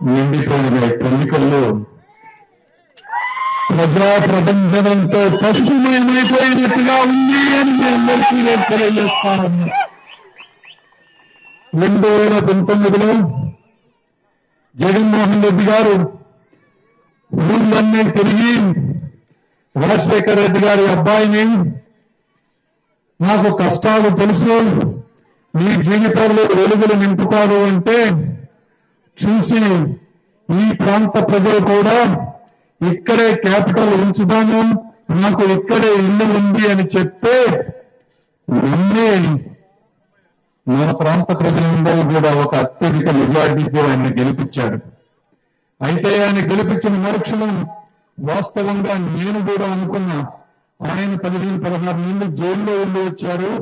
నిండిపోయిన ఎన్నికల్లో ప్రజా ప్రబంధనంతో పసుపుమయమైపోయినట్టుగా ఉంది అని మీ అందరికీ నేను తెలియజేస్తాను. రెండు వేల పంతొమ్మిదిలో జగన్మోహన్ రెడ్డి గారు ఊళ్ళన్నీ తిరిగి రాజశేఖర రెడ్డి గారి అబ్బాయిని నాకు కష్టాలు తెలుసు మీ జీవితంలో వెలుగులు నింపుతారు అంటే చూసి ఈ ప్రాంత ప్రజలు కూడా ఇక్కడే క్యాపిటల్ ఉంచుదాము నాకు ఇక్కడే ఇల్లు ఉంది అని చెప్తే నమ్మి మన ప్రాంత ప్రజలందరూ కూడా ఒక అత్యధిక మెజార్టీతో ఆయన గెలిపించాడు అయితే ఆయన గెలిపించిన మరుక్షణం వాస్తవంగా నేను కూడా అనుకున్నా ఆయన పదిహేను పదహారు నెలలు జైల్లో ఉండి వచ్చారు.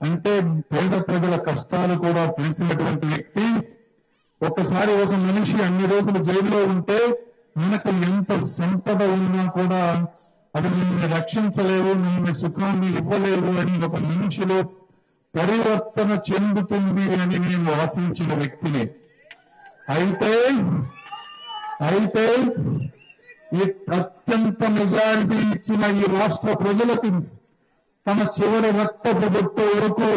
అంటే పేద ప్రజల కష్టాలు కూడా తెలిసినటువంటి వ్యక్తి ఒక్కసారి ఒక మనిషి అన్ని రోజులు జైల్లో ఉంటే మనకు ఎంత సంపద ఉన్నా కూడా అది నిన్ను రక్షించలేవు నిన్ను సుఖాన్ని ఇవ్వలేవు అని ఒక మనిషిలో పరివర్తన చెందుతుంది అని నేను ఆశించిన వ్యక్తిని. అయితే అయితే ఈ అత్యంత మెజారిటీ ఇచ్చిన ఈ రాష్ట్ర ప్రజలకు తమ చివరి రక్త ప్రభుత్వ వరకు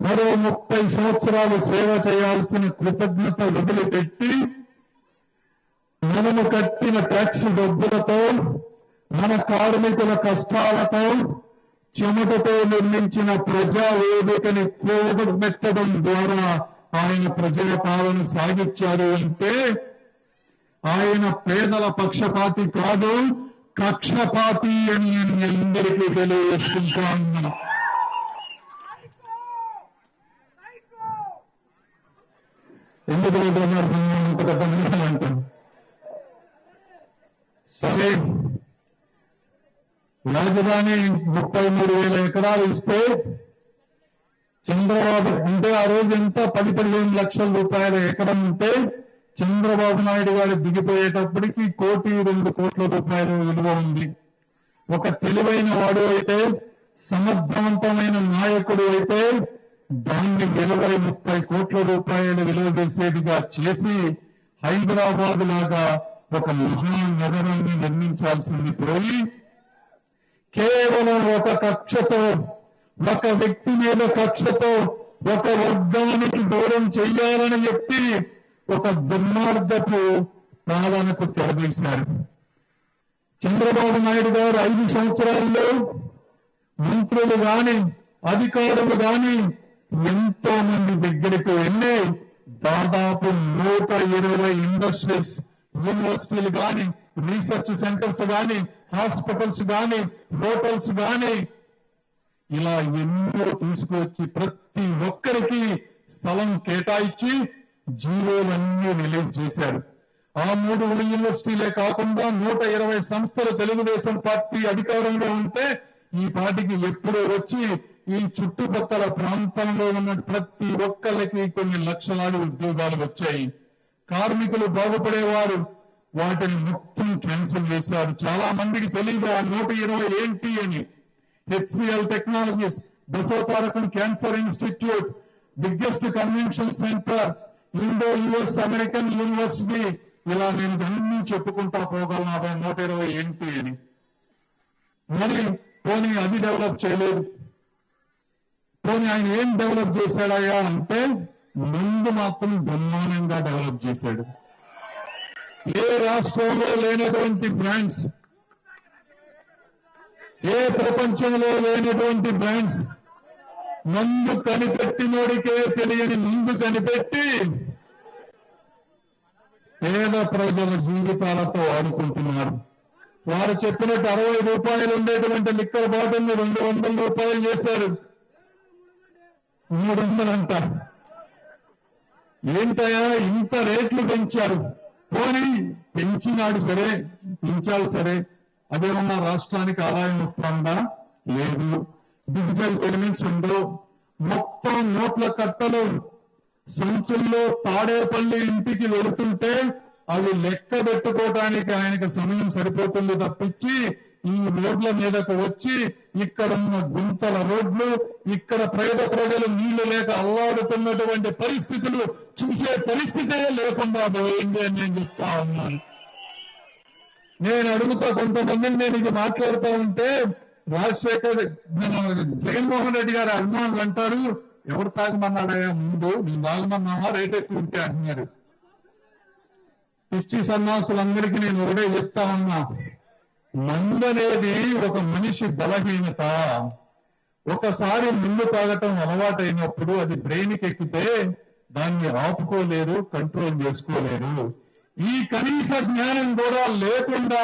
మరో ముప్పై సంవత్సరాలు సేవ చేయాల్సిన కృతజ్ఞత వదిలిపెట్టి మనము కట్టిన ట్యాక్స్ డబ్బులతో మన కార్మికుల కష్టాలతో చెమటతో నిర్మించిన ప్రజా వేదికని కూడబెట్టడం ద్వారా ఆయన ప్రజల పాలన సాగించారు అంటే ఆయన పేదల పక్షపాతి కాదు కక్షపాతి అని అందరికీ తెలియజేసుకుంటా ఉన్నా. ఎందుకు ఇంత పెద్ద అంటాను సరే. రాజధాని ముప్పై మూడు వేల ఎకరాలు ఇస్తే చంద్రబాబు అంటే ఆ రోజు ఎంత? పది పదిహేను లక్షల రూపాయల ఎకరం ఉంటే చంద్రబాబు నాయుడు గారు దిగిపోయేటప్పటికి కోటి రెండు కోట్ల రూపాయల విలువ ఉంది. ఒక తెలివైన వాడు అయితే సమర్థవంతమైన నాయకుడు అయితే దాన్ని ఇరవై ముప్పై కోట్ల రూపాయల విలువ చేసేదిగా చేసి హైదరాబాద్ లాగా ఒక మహానగరాన్ని నిర్మించాల్సింది పోయి కేవలం ఒక కక్షతో ఒక వ్యక్తి మీద కక్షతో ఒక వర్గానికి దూరం చెయ్యాలని చెప్పి ఒక దుర్మార్గపు పాలనకు తెరదీశారు చంద్రబాబు నాయుడు గారు ఐదు సంవత్సరాల్లో మంత్రులు గాని అధికారులు గాని ఎంతో మంది దగ్గరికి వెళ్ళి దాదాపు నూట ఇరవై ఇండస్ట్రీస్ యూనివర్సిటీలు గాని రీసెర్చ్ సెంటర్స్ గాని హాస్పిటల్స్ గాని హోటల్స్ గాని ఇలా ఎన్నో తీసుకువచ్చి ప్రతి ఒక్కరికి స్థలం కేటాయించి జీవోలన్నీ రిలీజ్ చేశారు. ఆ మూడు యూనివర్సిటీలే కాకుండా నూట ఇరవై సంస్థలు తెలుగుదేశం పార్టీ అధికారంలో ఉంటే ఈ పార్టీకి ఎప్పుడో వచ్చి ఈ చుట్టుపక్కల ప్రాంతంలో ఉన్న ప్రతి ఒక్కరికి కొన్ని లక్షలాది ఉద్యోగాలు వచ్చాయి. కార్మికులు బాగుపడేవారు. వాటిని మొత్తం క్యాన్సిల్ చేశారు. చాలా మందికి తెలియదు ఆ నూట ఇరవై ఏంటి అని? HCL technologies దశోతారకం cancer institute biggest convention centre Indo US American university. ఇలా నేను అన్ని చెప్పుకుంటా పోగలను అవి నూట ఇరవై ఏంటి అని? మరి పోనీ అది డెవలప్ చేయలేదు. పోనీ ఆయన ఏం డెవలప్ చేశాడయ్యా అంటే ముందు మాత్రం బ్రహ్మాండంగా డెవలప్ చేశాడు. ఏ రాష్ట్రంలో లేనటువంటి బ్రాండ్స్ ఏ ప్రపంచంలో లేనటువంటి బ్రాండ్స్ మందు కనిపెట్టినోడికే తెలియని ముందు కనిపెట్టి పేద ప్రజల జీవితాలతో ఆడుకుంటున్నారు. వారు చెప్పినట్టు అరవై రూపాయలు ఉండేటువంటి లిక్కర్ బాటిల్ని రెండు వందల రూపాయలు చేశారు. మూడు వందలంట ఏంటయ్యా ఇంత రేట్లు పెంచారు. పోనీ పెంచినాడు సరే పెంచాలి సరే. అదేమన్నా రాష్ట్రానికి ఆదాయం వస్తుందా? లేదు. డిజిటల్ పేమెంట్స్ ఉండవు. మొత్తం నోట్ల కట్టలు. సంచుల్లో తాడేపల్లి ఇంటికి వెళుతుంటే అవి లెక్క పెట్టుకోవటానికి ఆయనకు సమయం సరిపోతుంది తప్పించి ఈ రోడ్ల మీదకు వచ్చి ఇక్కడ ఉన్న గుంతల రోడ్లు ఇక్కడ పేద ప్రజలు నీళ్ళు లేక అల్లాడుతున్నటువంటి పరిస్థితులు చూసే పరిస్థితే లేకుండా పోయింది అని నేను చెప్తా ఉన్నాను. నేను అడుగుతా కొంతమందిని నేను ఇది మాట్లాడుతూ ఉంటే రాజశేఖర్ జగన్మోహన్ రెడ్డి గారి అభిమానులు అంటారు ఎవరు తాగమన్నాడయా ముందు నేను తాగమన్నావా రేట్ ఎక్కువ ఉంటే అంటున్నారు. పిచ్చి సన్నాసులందరికీ నేను ఒకటే చెప్తా ఉన్నా. మందనేది ఒక మనిషి బలహీనత. ఒకసారి ముందు తాగటం అలవాటైనప్పుడు అది బ్రెయిన్కి ఎక్కితే దాన్ని ఆపుకోలేరు కంట్రోల్ చేసుకోలేరు ఈ కనీస జ్ఞానం కూడా లేకుండా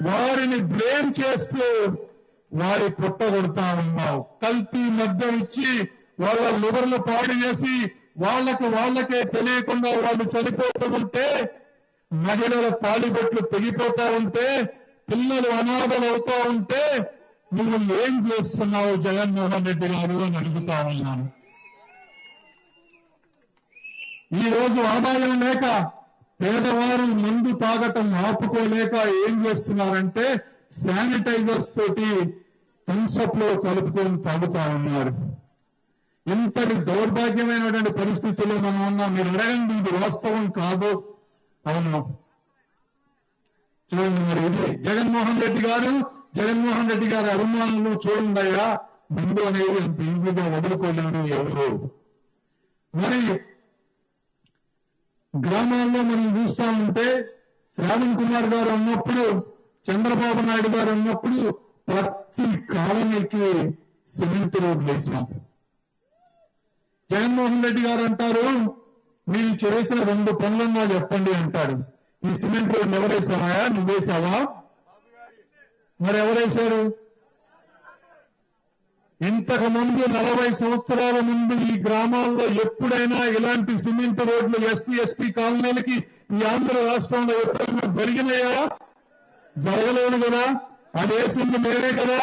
వారిని బ్లేమ్ చేస్తూ వారి పుట్ట కొడతా ఉన్నావు. కల్తీ మద్యం ఇచ్చి వాళ్ళ లివర్లు పాడు చేసి వాళ్ళకు వాళ్ళకే తెలియకుండా వాళ్ళు చనిపోతూ ఉంటే మహిళల తాళిబొట్లు తెగిపోతా ఉంటే పిల్లలు అనాథలు అవుతా ఉంటే నువ్వు ఏం చేస్తున్నావు జగన్మోహన్ రెడ్డి గారు అని అడుగుతా ఉన్నాను. ఈ రోజు ఆదాయం లేక పేదవారు మందు తాగటం ఆపుకోలేక ఏం చేస్తున్నారంటే శానిటైజర్స్ తోటి థమ్స్అప్లో కలుపుకొని తాగుతా ఉన్నారు. ఇంతటి దౌర్భాగ్యమైనటువంటి పరిస్థితుల్లో మనం ఉన్నాం మీరు అడగండి ఇది వాస్తవం కాదు. అవును. చూడండి మరి ఇది. జగన్మోహన్ రెడ్డి గారు జగన్మోహన్ రెడ్డి గారి అభిమానులు చూడండి అయ్యా ముందు అనేది అంత ఈజీగా వదులుకోలేరు ఎవరు. మరి గ్రామాల్లో మనం చూస్తా ఉంటే శ్రావణ్ కుమార్ గారు ఉన్నప్పుడు చంద్రబాబు నాయుడు గారు ఉన్నప్పుడు ప్రతి కాలనీకి సిమెంట్ రోడ్లు వేసాం జగన్మోహన్ రెడ్డి గారు అంటారు మీరు చేసిన రెండు పనులున్నా చెప్పండి అంటాడు. ఈ సిమెంట్ రోడ్లు ఎవరేసావా నువ్వేసావా? మరి ఎవరేశారు ఇంతకు ముందు నలభై సంవత్సరాల ముందు ఈ గ్రామాల్లో ఎప్పుడైనా ఇలాంటి సిమెంట్ రోడ్లు ఎస్సీ ఎస్టీ కాలనీలకి ఈ ఆంధ్ర రాష్ట్రంలో ఎప్పుడైనా జరిగినాయా? జరగలేదు కదా? అది వేసింది మేమే కదా?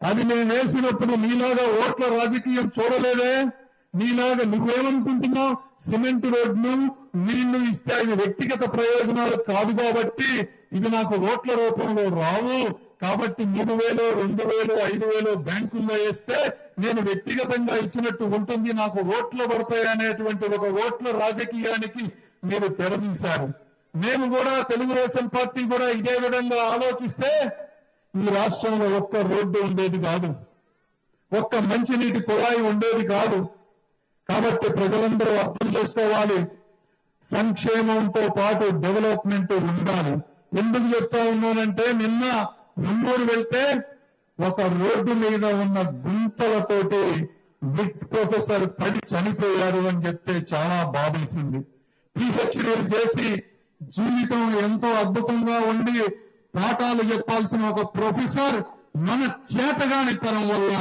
అది మేము వేసినప్పుడు నీలాగా ఓట్ల రాజకీయం చూడలేదే? నీలాగా నువ్వేమనుకుంటున్నావు? సిమెంట్ రోడ్లు నీళ్ళు ఇస్తే అవి వ్యక్తిగత ప్రయోజనాలు కాదు కాబట్టి ఇవి నాకు రోడ్ల రూపంలో రావు. కాబట్టి మూడు వేలు రెండు వేలు ఐదు వేలు బ్యాంకుల్లో వేస్తే నేను వ్యక్తిగతంగా ఇచ్చినట్టు ఉంటుంది. నాకు ఓట్లు పడతాయి అనేటువంటి ఒక ఓట్ల రాజకీయానికి మీరు తెరదీశారు. మేము కూడా తెలుగుదేశం పార్టీ కూడా ఇదే విధంగా ఆలోచిస్తే ఈ రాష్ట్రంలో ఒక్క రోడ్డు ఉండేది కాదు. ఒక్క మంచినీటి కుళాయి ఉండేది కాదు. కాబట్టి ప్రజలందరూ అర్థం చేసుకోవాలి. సంక్షేమంతో పాటు డెవలప్మెంట్ ఉండాలి. ఎందుకు చెప్తా ఉన్నానంటే నిన్న నెల్లూరు వెళ్తే ఒక రోడ్డు మీద ఉన్న గుంతలతోటి విట్ ప్రొఫెసర్ పడి చనిపోయారు అని చెప్తే చాలా బాధేసింది. పిహెచ్డీలు చేసి జీవితం ఎంతో అద్భుతంగా ఉండి పాఠాలు చెప్పాల్సిన ఒక ప్రొఫెసర్ మన చేతగాని తరం వల్ల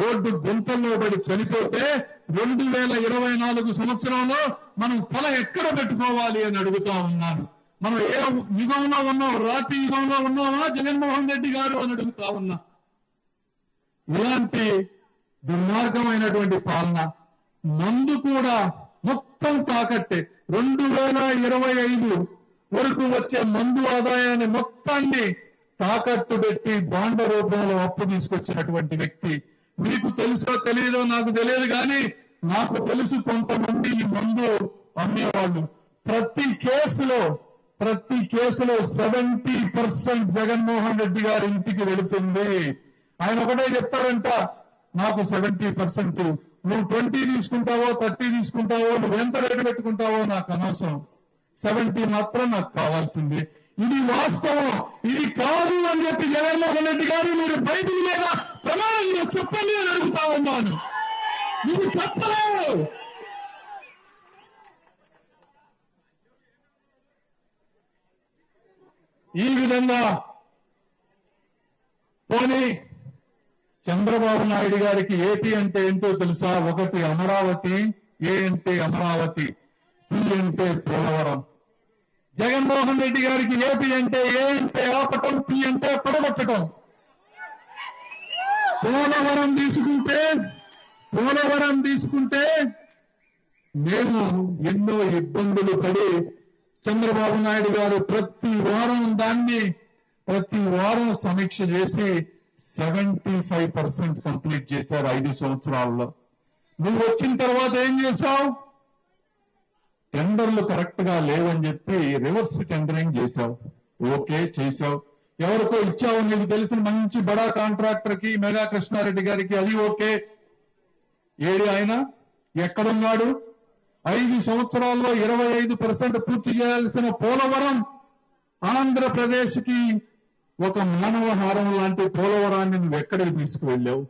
రోడ్డు గుంతల్లో పడి చనిపోతే రెండు వేల ఇరవై నాలుగు సంవత్సరంలో మనం తల ఎక్కడ పెట్టుకోవాలి అని అడుగుతా ఉన్నాను. మనం ఏ యుగంలో ఉన్నాం? రాతి యుగంలో ఉన్నామా? జగన్మోహన్ రెడ్డి గారు అని అడుగుతా ఉన్నా. ఇలాంటి దుర్మార్గమైనటువంటి పాలన మందు కూడా మొత్తం తాకట్టే. రెండు వేల ఇరవై ఐదు వరకు వచ్చే మందు ఆదాయాన్ని మొత్తాన్ని తాకట్టు పెట్టి బాండ రూపంలో అప్పు తీసుకొచ్చినటువంటి వ్యక్తి మీకు తెలుసో తెలియదో నాకు తెలియదు కానీ నాకు తెలుసు కొంతమంది ఈ మందు అమ్మేవాళ్ళు. ప్రతి కేసులో ప్రతి కేసులో సెవెంటీ పర్సెంట్ జగన్మోహన్ రెడ్డి గారి ఇంటికి వెళుతుంది. ఆయన ఒకటే చెప్తారంట నాకు సెవెంటీ పర్సెంట్. నువ్వు ట్వంటీ తీసుకుంటావో థర్టీ తీసుకుంటావో నువ్వు ఎంత రేటు పెట్టుకుంటావో నాకు అనవసరం. సెవెంటీ మాత్రం నాకు కావాల్సింది. ఇది వాస్తవం. ఇది కాదు అని చెప్పి జగన్మోహన్ రెడ్డి గారు మీరు బైబిల్ మీద ప్రమాణం చెప్పండి అని అడుగుతా ఉన్నాను. ఇది చెప్పలేదు. ఈ విధంగా పోనీ చంద్రబాబు నాయుడు గారికి ఏపీ అంటే ఏంటో తెలుసా? ఒకటి అమరావతి ఏ అంటే అమరావతి పి అంటే పోలవరం. జగన్మోహన్ రెడ్డి గారికి ఏపీ అంటే ఏ అంటే ఆపటం పి అంటే పడగొట్టడం పోలవరం తీసుకుంటే పోలవరం తీసుకుంటే మేము ఎన్నో ఇబ్బందులు పడి చంద్రబాబు నాయుడు గారు ప్రతి వారం దాన్ని ప్రతి వారం సమీక్ష చేసి సెవెంటీ ఫైవ్ పర్సెంట్ కంప్లీట్ చేశారు ఐదు సంవత్సరాల్లో. నువ్వు వచ్చిన తర్వాత ఏం చేశావు? టెండర్లు కరెక్ట్గా లేవని చెప్పి రివర్స్ టెండరింగ్ చేశావు. ఓకే చేశావు. ఎవరికో ఇచ్చావు నీకు తెలిసిన మంచి బడా కాంట్రాక్టర్కి మెగా కృష్ణారెడ్డి గారికి అది ఓకే. ఏడి ఆయన? ఎక్కడున్నాడు? ఐదు సంవత్సరాల్లో ఇరవై ఐదు పర్సెంట్ పూర్తి చేయాల్సిన పోలవరం ఆంధ్రప్రదేశ్కి ఒక మానవహారం లాంటి పోలవరాన్ని నువ్వు ఎక్కడికి తీసుకువెళ్ళావు?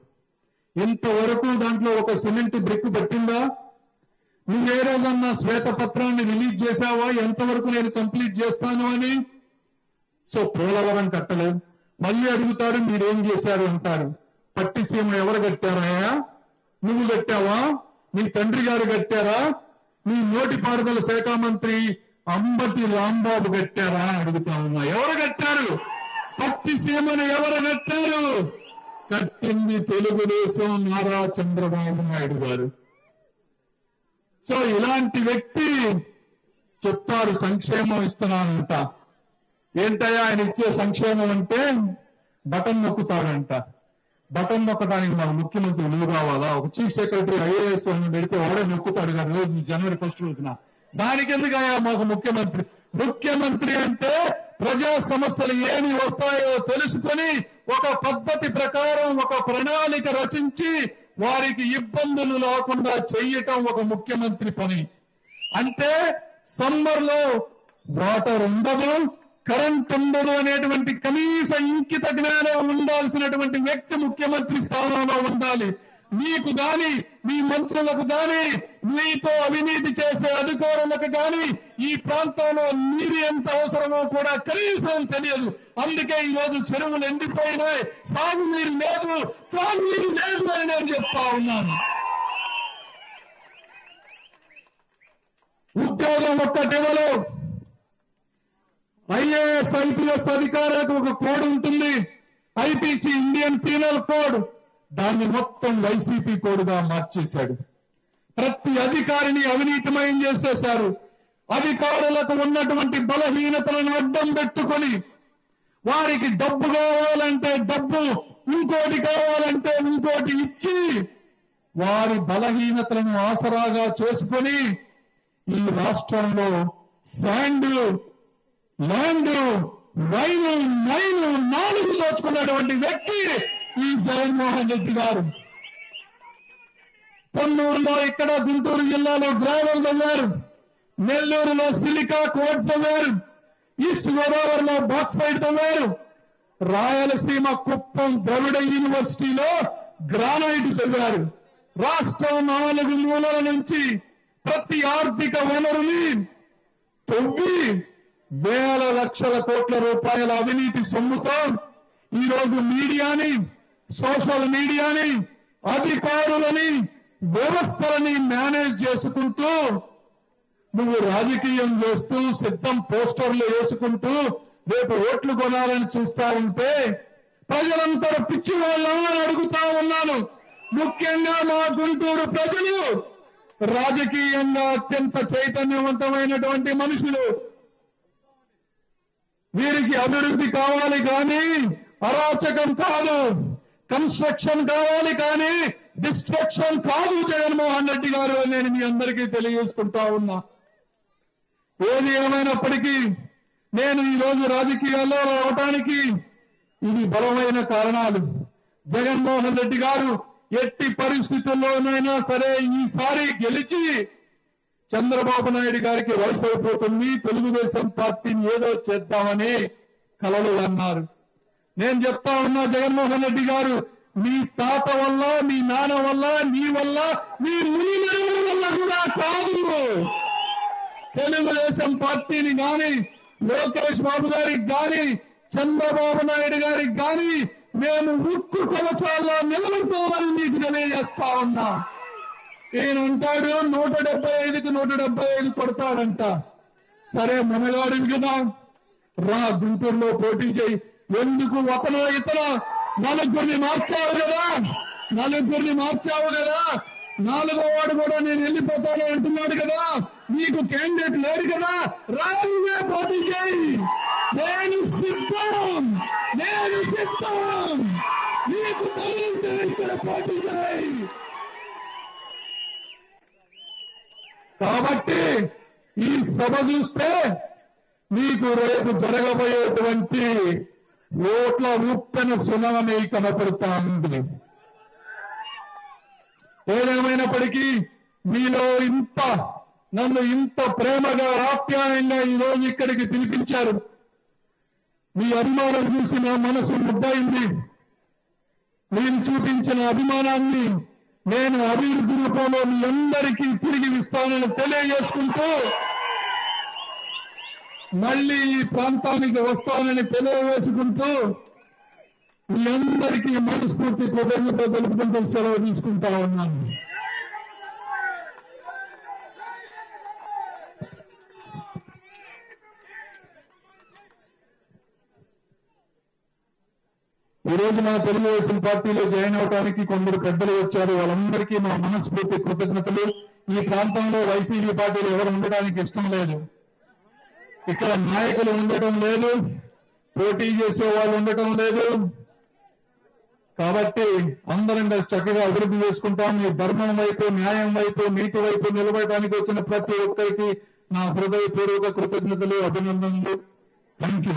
ఇంతవరకు దాంట్లో ఒక సిమెంట్ బ్రిక్ పెట్టిందా? నువ్వు ఏ రోజన్నా శ్వేతపత్రాన్ని రిలీజ్ చేశావా? ఎంతవరకు నేను కంప్లీట్ చేస్తాను అని? సో పోలవరం కట్టలేదు. మళ్ళీ అడుగుతారు మీరేం చేశారు? అంటారు పట్టిసీమ ఎవరు కట్టారాయా నువ్వు కట్టావా? నీ తండ్రి గారు కట్టారా? నీ నోటిపారుదల శాఖ మంత్రి అంబటి రాంబాబు కట్టారా? అడుగుతా ఉన్నా. ఎవరు కట్టారు? పట్టిసీమను ఎవరు కట్టారు? కట్టింది తెలుగుదేశం నారా చంద్రబాబు నాయుడు గారు. సో ఇలాంటి వ్యక్తి చెప్తారు సంక్షేమం ఇస్తున్నానంట. ఏంటయ్యా ఆయన ఇచ్చే సంక్షేమం అంటే బటన్ నొక్కుతాడంట. బటన్ నొక్కడానికి మాకు ముఖ్యమంత్రి విలువ కావాలా? ఒక చీఫ్ సెక్రటరీ ఐఏఎస్ పెడితే వాడే నొక్కుతాడు కదా రోజు జనవరి ఫస్ట్ రోజున. దానికి ఎందుకయ్యా మాకు ముఖ్యమంత్రి? ముఖ్యమంత్రి అంటే ప్రజా సమస్యలు ఏమి వస్తాయో తెలుసుకొని ఒక పద్ధతి ప్రకారం ఒక ప్రణాళిక రచించి వారికి ఇబ్బందులు లేకుండా చెయ్యటం ఒక ముఖ్యమంత్రి పని. అంటే సమ్మర్లో వాటర్ ఉండదు కరెంట్ ఉండదు అనేటువంటి కనీస ఇంకిత జ్ఞానం ఉండాల్సినటువంటి వ్యక్తి ముఖ్యమంత్రి స్థానంలో ఉండాలి. మీకు గాని మీ మంత్రులకు గాని మీతో అవినీతి చేసే అధికారులకు గాని ఈ ప్రాంతంలో నీరు ఎంత అవసరమో కూడా కనీసం తెలియదు. అందుకే ఈ రోజు చెరువులు ఎండిపోయినాయి. సాగునీరు లేదు త్రాగునీరు లేదు అని నేను చెప్తా ఉన్నాను. ఉద్యోగం ఒక్కటివ్వలో ఐఏఎస్ ఐపీఎస్ అధికారులకు ఒక కోడ్ ఉంటుంది. IPC Indian penal code. దాన్ని మొత్తం వైసీపీ కోడ్గా మార్చేశాడు. ప్రతి అధికారిని అవినీతిమయం చేసేశారు. అధికారులకు ఉన్నటువంటి బలహీనతలను అడ్డం పెట్టుకొని వారికి డబ్బు కావాలంటే డబ్బు ఇంకోటి కావాలంటే ఇంకోటి ఇచ్చి వారి బలహీనతలను ఆసరాగా చేసుకొని ఈ రాష్ట్రంలో శాండ్ ల్యాండ్ రైలు మైను నాలుగు దోచుకున్నటువంటి వ్యక్తి ఈ జగన్మోహన్ రెడ్డి గారు. పొన్నూరులో ఇక్కడ గుంటూరు జిల్లాలో గ్రావెల్ తవ్వారు. నెల్లూరులో సిలికా కోట్స్ తవ్వారు. ఈస్ట్ గోదావరిలో బాక్సైడ్ తవ్వారు. రాయలసీమ కుప్పం ద్రవిడ యూనివర్సిటీలో గ్రానైట్ తవ్వారు. రాష్ట్రం నాలుగు మూలల నుంచి ప్రతి ఆర్థిక వనరుని తొవ్వి వేల లక్షల కోట్ల రూపాయల అవినీతి సొమ్ముతో ఈ రోజు మీడియాని సోషల్ మీడియాని అధికారులని వ్యవస్థలని మేనేజ్ చేసుకుంటూ నువ్వు రాజకీయం చేస్తూ సిద్ధం పోస్టర్లు వేసుకుంటూ రేపు ఓట్లు కొనాలని చూస్తా ఉంటే ప్రజలంతా పిచ్చి వాళ్ళని అడుగుతా ఉన్నాను. ముఖ్యంగా మా గుంటూరు ప్రజలు రాజకీయంగా అత్యంత చైతన్యవంతమైనటువంటి మనుషులు. వీరికి అభివృద్ధి కావాలి కానీ అరాచకం కాదు. కన్స్ట్రక్షన్ కావాలి కానీ డిస్ట్రక్షన్ కాదు జగన్మోహన్ రెడ్డి గారు అని నేను మీ అందరికీ తెలియజేసుకుంటా ఉన్నా. ఏది ఏమైనప్పటికీ నేను ఈ రోజు రాజకీయాల్లో రావటానికి ఇది బలమైన కారణాలు. జగన్మోహన్ రెడ్డి గారు ఎట్టి పరిస్థితుల్లోనైనా సరే ఈసారి గెలిచి చంద్రబాబు నాయుడు గారికి వయసు అయిపోతుంది. తెలుగుదేశం పార్టీని ఏదో చేద్దామని కలలు అన్నారు. నేను చెప్తా ఉన్నా జగన్మోహన్ రెడ్డి గారు మీ తాత వల్ల మీ నాన్న వల్ల నీ వల్ల మీ ముని వల్ల కూడా కాదు. తెలుగుదేశం పార్టీని గాని లోకేష్ బాబు గారికి గాని చంద్రబాబు నాయుడు గారికి గాని మేము ఉక్కు కవచాల్లో నిలబడుకోవాలని మీకు తెలియజేస్తా ఉన్నా. ఈయన ఉంటాడు నూట డెబ్బై ఐదుకి నూట డెబ్బై ఐదు కొడతాడంట. సరే మనగాడివి కదా రా గుంటూరులో పోటీ చేయి. ఎందుకు ఒకనో ఇతర? నలుగురిని మార్చావు కదా? నలుగురిని మార్చావు కదా? నాలుగో వాడు కూడా నేను వెళ్ళిపోతాను అంటున్నాడు కదా? నీకు క్యాండిడేట్ లేడు కదా? రాజుగా పోటీ చేయి. నేను సిద్ధం. నేను సిద్ధం. నీకు ధైర్యంతో ఇక్కడ పోటీ చేయి. కాబట్టి ఈ సభ చూస్తే మీకు రేపు జరగబోయేటువంటి ఓట్ల ఉప్పెన సునామీ కనపడుతా ఉంది ఏదేమైనప్పటికీ మీలో ఇంత నన్ను ఇంత ప్రేమగా ఆప్యాయంగా ఈ రోజు ఇక్కడికి పిలిపించారు. మీ అభిమానం చూసి నా మనసు ముద్దయింది. మీరు చూపించిన అభిమానాన్ని నేను అభివృద్ధి రూపంలో మీ అందరికీ తిరిగి ఇస్తానని తెలియజేసుకుంటూ మళ్ళీ ఈ ప్రాంతానికి వస్తానని తెలియవేసుకుంటూ మీ అందరికీ మనస్ఫూర్తి కృతజ్ఞత తెలుపుకుంటూ సెలవు తీసుకుంటా ఉన్నాను. ఈ రోజు మా తెలుగుదేశం పార్టీలో జాయిన్ అవడానికి కొందరు పెద్దలు వచ్చారు. వాళ్ళందరికీ మా మనస్ఫూర్తి కృతజ్ఞతలు. ఈ ప్రాంతంలో వైసీపీ పార్టీలు ఎవరు ఉండడానికి ఇష్టం లేదు. ఇక్కడ నాయకులు ఉండటం లేదు పోటీ చేసే వాళ్ళు ఉండటం లేదు. కాబట్టి అందరం కలిసి చక్కగా అభివృద్ధి చేసుకుంటాం. మీ ధర్మం వైపు న్యాయం వైపు నీతి వైపు నిలబడటానికి వచ్చిన ప్రతి ఒక్కరికి నా హృదయపూర్వక కృతజ్ఞతలు అభినందనలు. Thank you